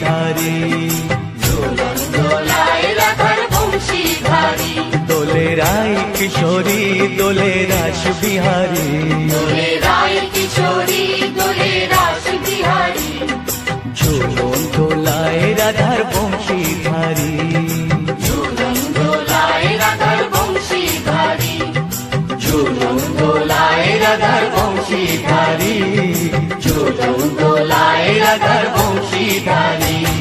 ধারে। দোলন দোলায় রাধার বংশীধারী। দোলে রায় কিশোরী দোলে রাস বিহারী। দোলে রায় কিশোরী দোলে রাস bom te darei. Tá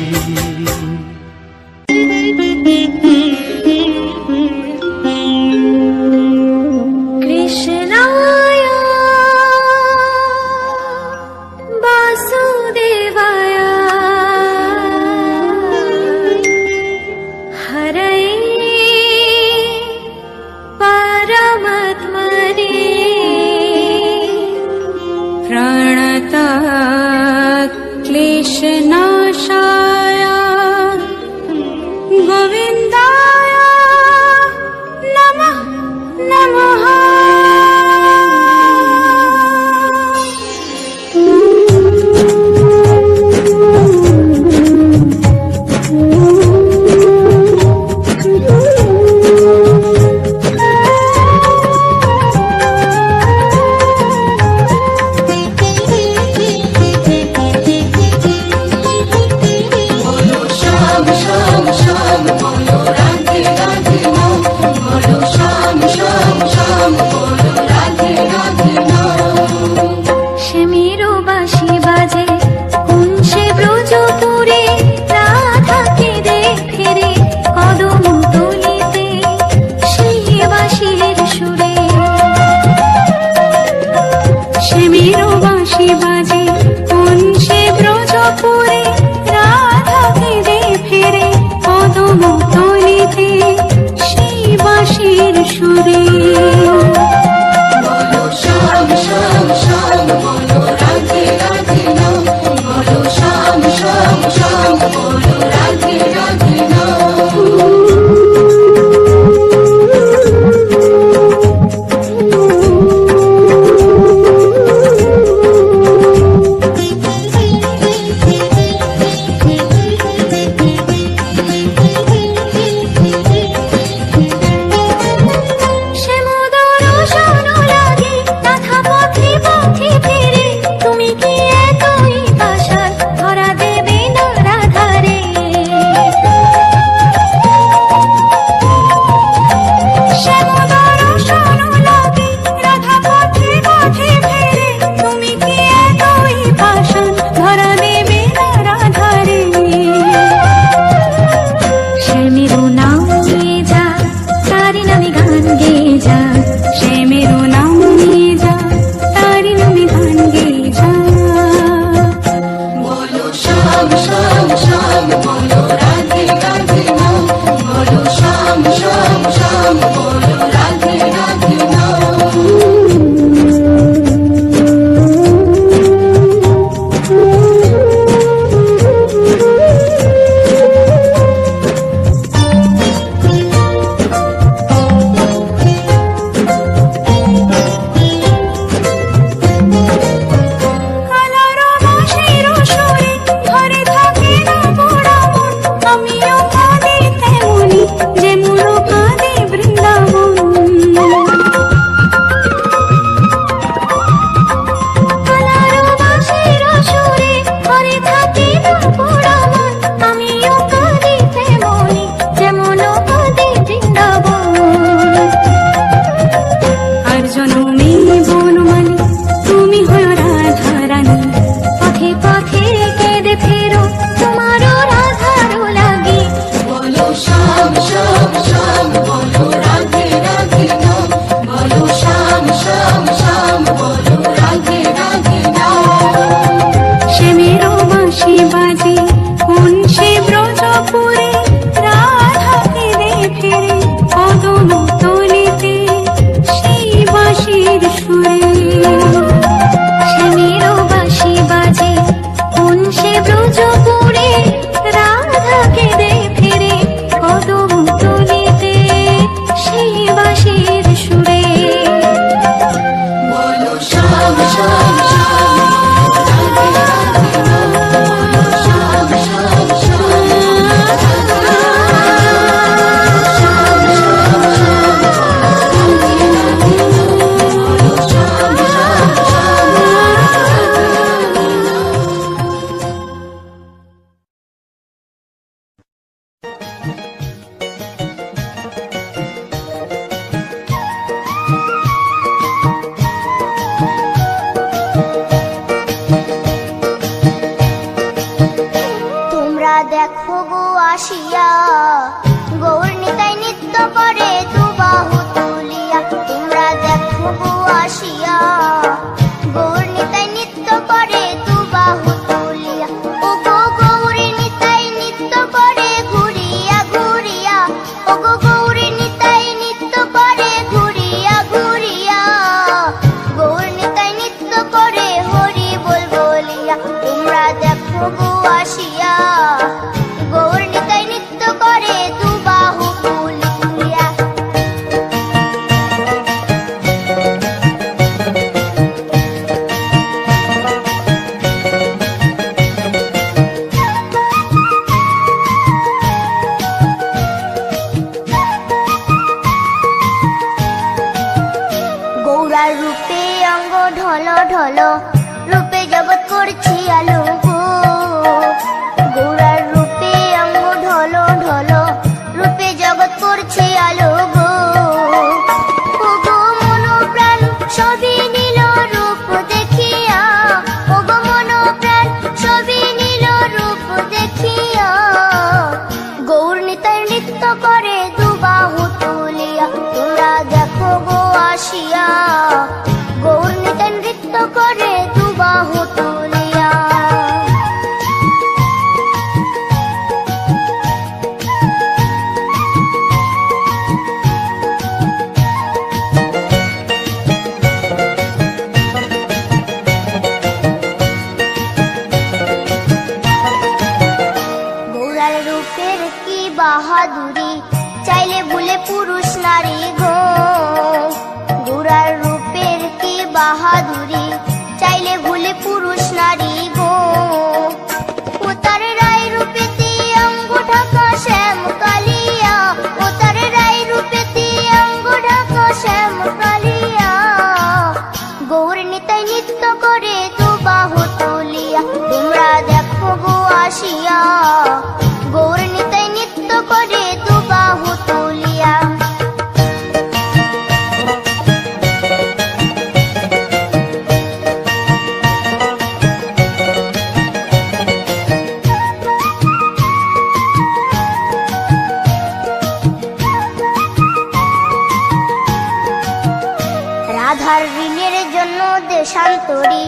তরি,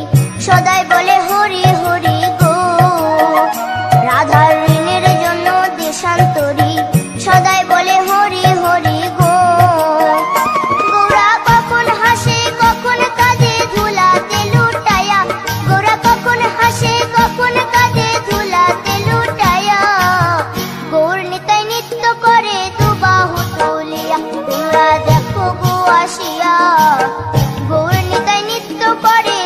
সদাই বলে হরি হরি গো। রাধার ঋণের জন্য দেশান্তরি, সদাই বলে হরি হরি গো। গোরা কখন হাসে, কখন কাঁদে, ধুলাতে লুটায়া। গোরা কখন হাসে, কখন কাঁদে, ধুলাতে লুটায়া। নিতাই নিত্য করে দুবাহু তুলিয়া তোমরা দেখো গো আসিয়া। গৌর নিতাই নিত্য করে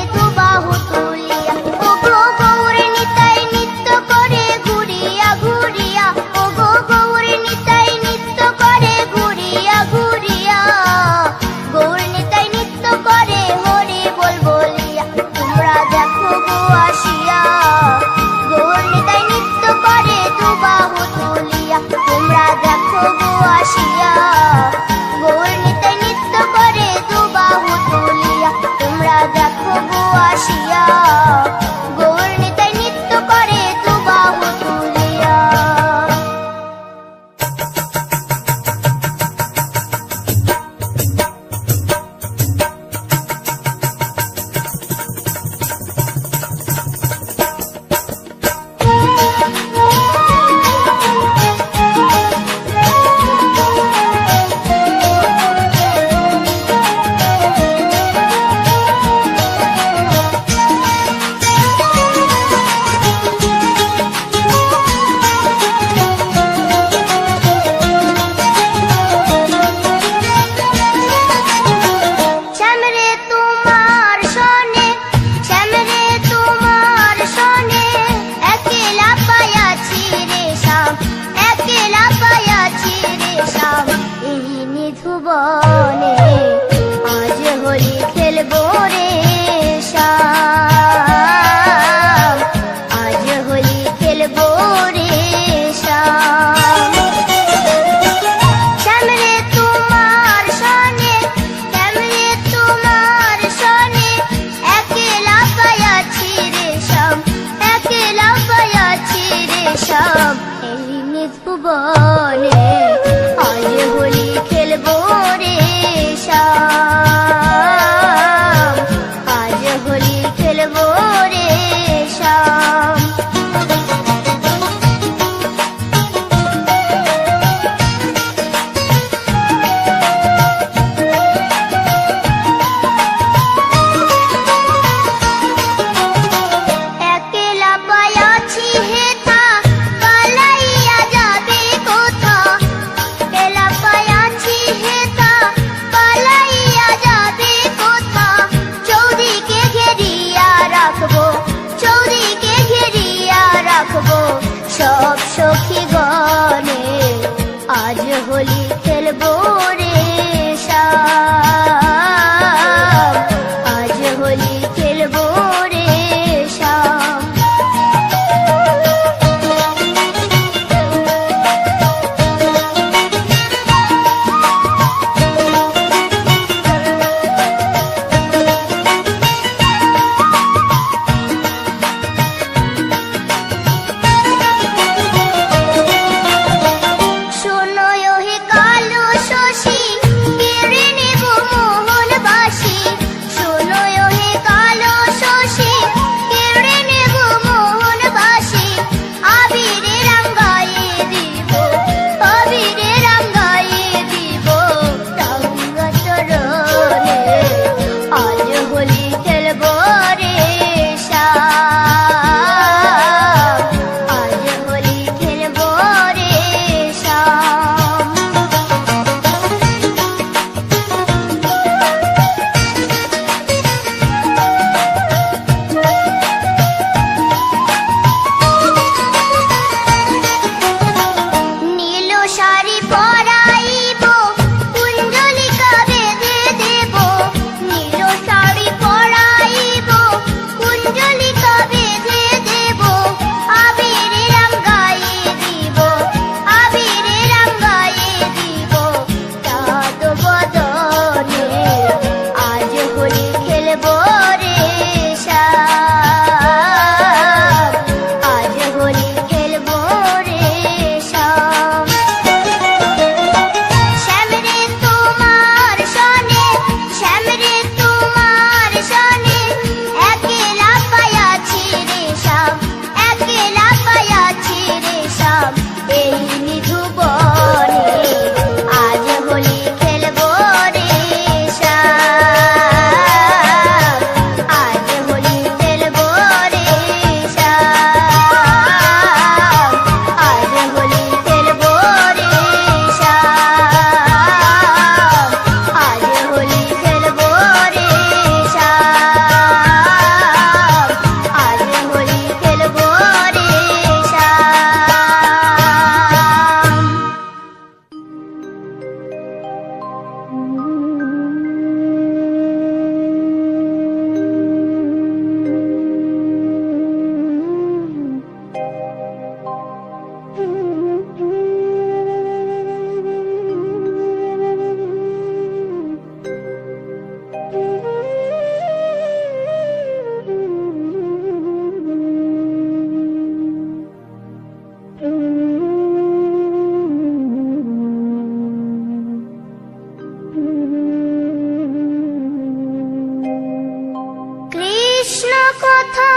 কৃষ্ণ কথা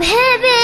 ভেবে